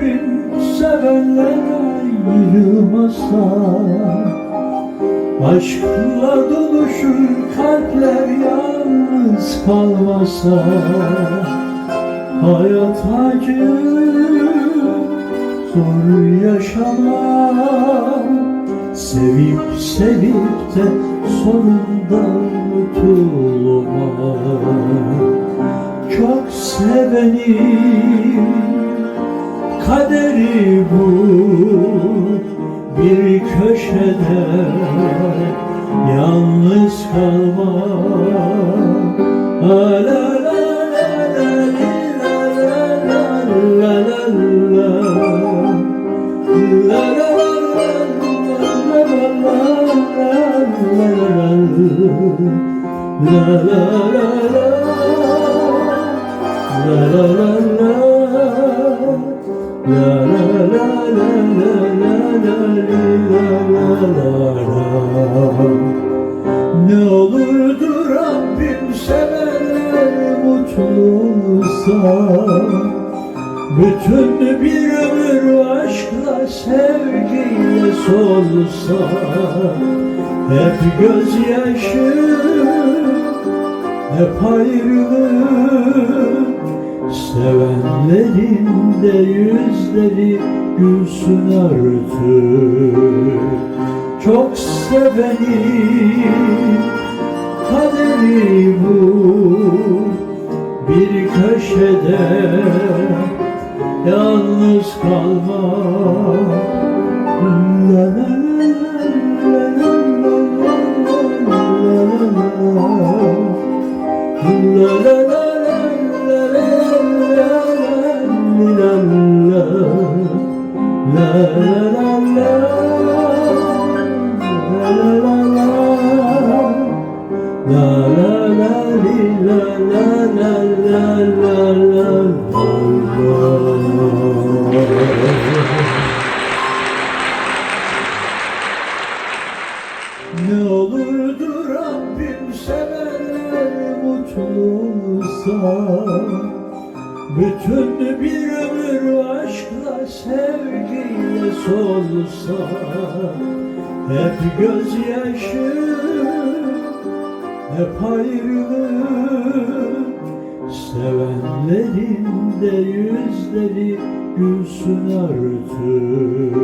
Rabbim sevenlere ayırmasa Aşkla doluşur kalpler yalnız kalmasa Hayat acı zor yaşamak Sevip sevip de sonunda unutulmak Çok sevenim kaderi bu Bir köşede yalnız kalmak La la la la la la la la la La Ne olurdu Rabbim sevenler mutlu olsa bütün bir ömür aşkla sevgiyle solsa Hep gözyaşı, hep ayrılık Sevenlerin de yüzleri gülsün artık Çok sevenim kaderi bu Bir köşede yalnız kalmak la la la Ne olurdu Rabbim Bütün bir ömür aşkla sevgiyle solsa Hep gözyaşı, hep ayrılık. Sevenlerin de yüzleri gülsün artık.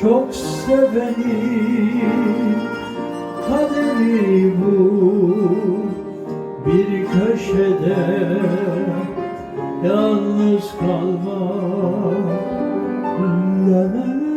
Çok sevenim kaderi bu. Bir köşede yalnız kalma demem